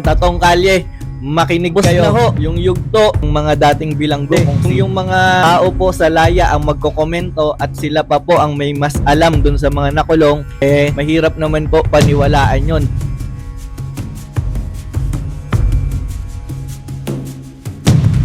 Tatong kalye, makinig Boss kayo. na ho. Yung yugto, yung mga dating bilanggo. Kung yung mga tao po sa laya ang magkokomento at sila pa po ang may mas alam dun sa mga nakulong, eh mahirap naman po paniwalaan yon.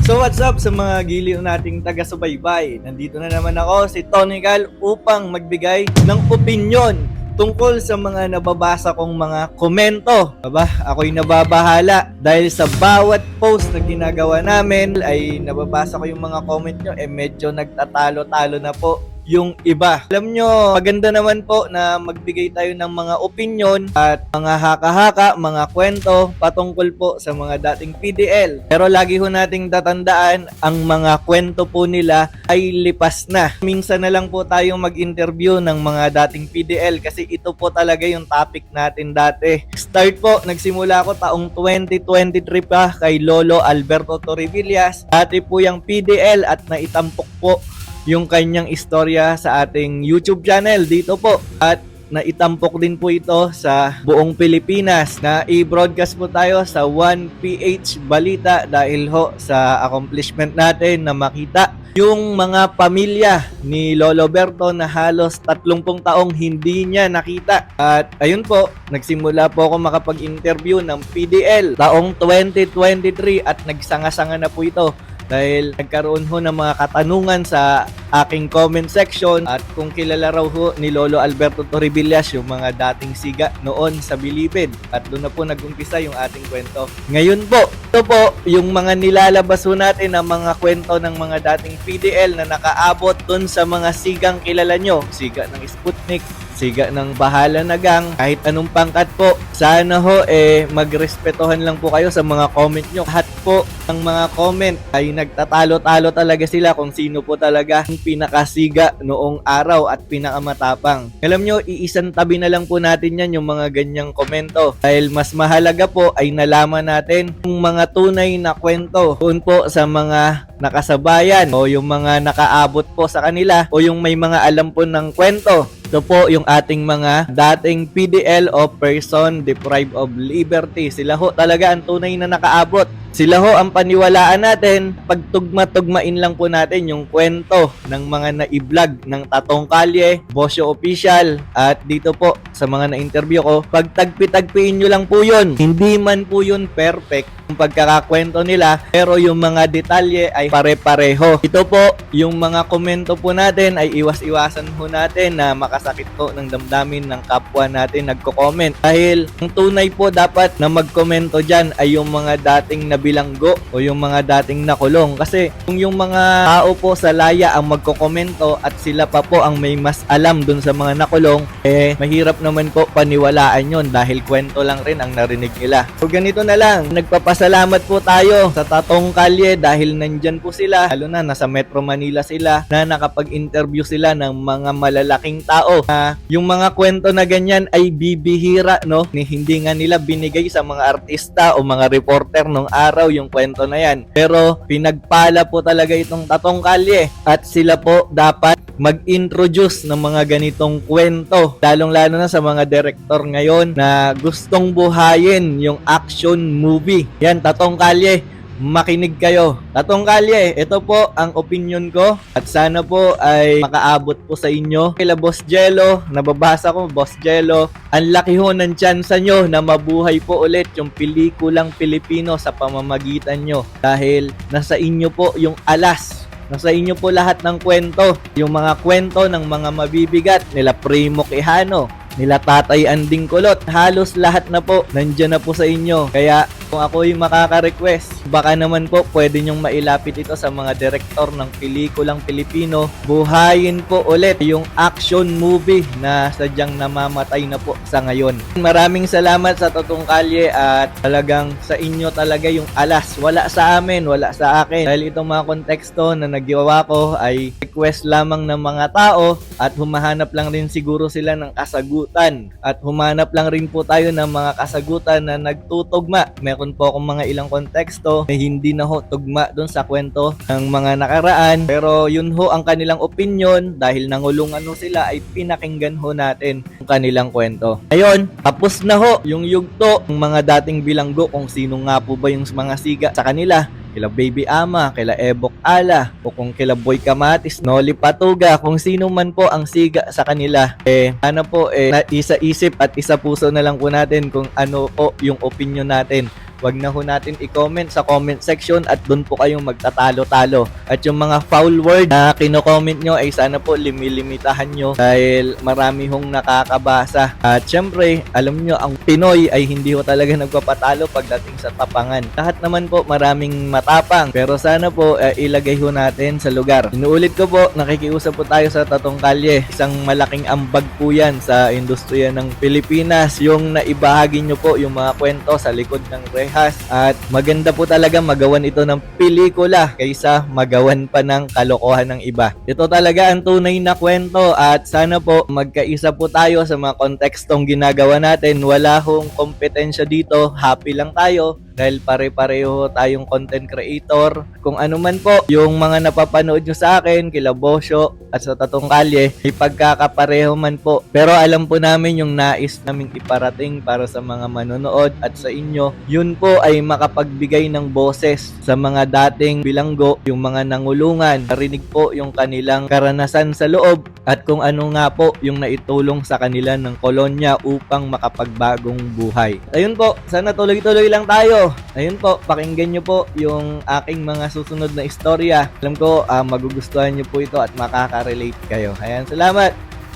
So what's up sa mga giliw nating taga-subaybay? Nandito na naman ako, si Tony Cal, upang magbigay ng opinion tungkol sa mga nababasa kong mga komento. Aba, ako'y nababahala dahil sa bawat post na ginagawa namin ay nababasa ko yung mga comment nyo, eh medyo nagtatalo-talo na po yung iba. Alam nyo, maganda naman po na magbigay tayo ng mga opinion at mga haka-haka, mga kwento patungkol po sa mga dating PDL. Pero lagi ho nating tatandaan, ang mga kwento po nila ay lipas na. Minsan na lang po tayong mag-interview ng mga dating PDL kasi ito po talaga yung topic natin dati. Start po, nagsimula ako taong 2023 pa kay Lolo Alberto Torrivillas. Dati po yung PDL at naitampok po yung kanyang istorya sa ating YouTube channel dito po. At naitampok din po ito sa buong Pilipinas na i-broadcast po tayo sa 1PH Balita dahil ho sa accomplishment natin na makita yung mga pamilya ni Lolo Berto na halos 30 taong hindi niya nakita. At ayun po, nagsimula po ako makapag-interview ng PDL taong 2023 at nagsanga-sanga na po ito dahil nagkaroon ho ng mga katanungan sa aking comment section at kung kilala raw ho ni Lolo Alberto Torribillas yung mga dating siga noon sa Bilibid at doon na po nagumpisa yung ating kwento. Ngayon po, ito po yung mga nilalabas ho natin ng mga kwento ng mga dating PDL na nakaabot doon sa mga sigang kilala nyo. Siga ng Sputnik, siga ng bahala na gang, kahit anong pangkat po. Sana ho eh magrespetohan lang po kayo sa mga comment nyo. Lahat po ng mga comment ay nagtatalo-talo talaga sila kung sino po talaga ang pinakasiga noong araw at pinakamatapang. Alam nyo, iisang tabi na lang po natin yan yung mga ganyang komento. Dahil mas mahalaga po ay nalaman natin yung mga tunay na kwento doon po sa mga nakasabayan o yung mga nakaabot po sa kanila o yung may mga alam po ng kwento. Ito po yung ating mga dating PDL o person deprived of liberty. Sila ho talaga ang tunay na nakaabot. Sila ho ang paniwalaan natin. Pagtugma-tugmain lang po natin yung kwento ng mga na-vlog ng Tatong Kalye, Bosyo Official at dito po sa mga na-interview ko. Pagtagpi-tagpiin nyo lang po yun. Hindi man po yun perfect yung pagkakakwento nila pero yung mga detalye ay pare-pareho. Ito po, yung mga komento po natin ay iwas-iwasan ho natin na makasakit po ng damdamin ng kapwa natin nagko-comment. Dahil ang tunay po dapat na magkomento dyan ay yung mga dating nabilanggo o yung mga dating nakulong. Kasi kung yung mga tao po sa laya ang magkokomento at sila pa po ang may mas alam dun sa mga nakulong, eh mahirap naman po paniwalaan yon dahil kwento lang rin ang narinig nila. So ganito na lang, nagpapasalamat po tayo sa Tatong Kalye dahil nandyan po sila, lalo na nasa Metro Manila sila, na nakapag-interview sila ng mga malalaking tao. Na yung mga kwento na ganyan ay bibihira, no? Ni hindi nga nila binigay sa mga artista o mga reporter nung araw yung kwento na yan. Pero pinagpala po talaga itong Tatong Kalye at sila po dapat mag-introduce ng mga ganitong kwento lalong-lalo na sa mga director ngayon na gustong buhayin yung action movie. Yan, Tatong Kalye, makinig kayo. Tatong Kalye, ito po ang opinion ko at sana po ay makaabot po sa inyo. Kila Boss Jello, nababasa ko Boss Jello, ang laki ho ng tsansa nyo na mabuhay po ulit yung pelikulang Pilipino sa pamamagitan nyo dahil nasa inyo po yung alas Nasa inyo po lahat ng kwento. Yung mga kwento ng mga mabibigat nila Primo Quijano, nila Tatay Anding Kulot. Halos lahat na po nandyan na po sa inyo. Kaya kung ako yung makaka-request, baka naman po pwede nyong mailapit ito sa mga direktor ng pelikulang Pilipino. Buhayin po ulit yung action movie na sadyang namamatay na po sa ngayon. Maraming salamat sa Totong Kalye at talagang sa inyo talaga yung alas. Wala sa amin, wala sa akin. Dahil itong mga konteksto na nagawa ko ay request lamang ng mga tao at humahanap lang rin siguro sila ng kasagutan. At humanap lang rin po tayo ng mga kasagutan na nagtutugma. Meron Meron po akong mga ilang konteksto na hindi na ho tugma doon sa kwento ng mga nakaraan. Pero yun ho ang kanilang opinion dahil nangulungan ho sila ay pinakinggan ho natin ang kanilang kwento. Ngayon, tapos na ho yung yugto ng mga dating bilanggo kung sino nga po ba yung mga siga sa kanila kila Baby Ama, kila Ebok Ala, o kung kila Boy Kamatis, Noli Patuga, kung sino man po ang siga sa kanila, eh, ano po, eh, na isa isip at isa puso na lang po natin kung ano po yung opinion natin. Huwag na ho natin i-comment sa comment section at doon po kayong magtatalo-talo. At yung mga foul word na kino-comment nyo ay sana po limilimitahan nyo dahil marami hong nakakabasa. At syempre, alam nyo, ang Pinoy ay hindi ho talaga nagpapatalo pagdating sa tapangan. Lahat naman po maraming matapang pero sana po eh, ilagay ho natin sa lugar. Inuulit ko po, nakikiusap po tayo sa Tatong Kalye. Isang malaking ambag po yan sa industriya ng Pilipinas. Yung naibahagi nyo po yung mga kwento sa likod ng rehas. At maganda po talaga magawan ito ng pelikula kaysa magawan pa ng kalokohan ng iba. Ito talaga ang tunay na kwento at sana po magkaisa po tayo sa mga kontekstong ginagawa natin. Wala hong kompetensya dito. Happy lang tayo dahil pare-pareho tayong content creator. Kung ano man po, yung mga napapanood nyo sa akin, kila Bosyo at sa Tatong Kalye, may pagkakapareho man po. Pero alam po namin yung nais naming iparating para sa mga manonood at sa inyo. Yun po ay makapagbigay ng boses sa mga dating bilanggo, yung mga nangulungan. Narinig po yung kanilang karanasan sa loob at kung ano nga po yung naitulong sa kanila ng kolonya upang makapagbagong buhay. Ayun po, sana tuloy-tuloy lang tayo. Ayun po, pakinggan nyo po yung aking mga susunod na istorya. Alam ko, ah, magugustuhan nyo po ito at makaka-relate kayo. Ayan, salamat.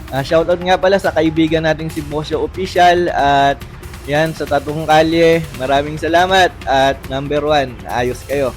Ah, shoutout nga pala sa kaibigan nating si Bosyo Official at yan sa Tatong Kalye. Maraming salamat at number one, ayos kayo.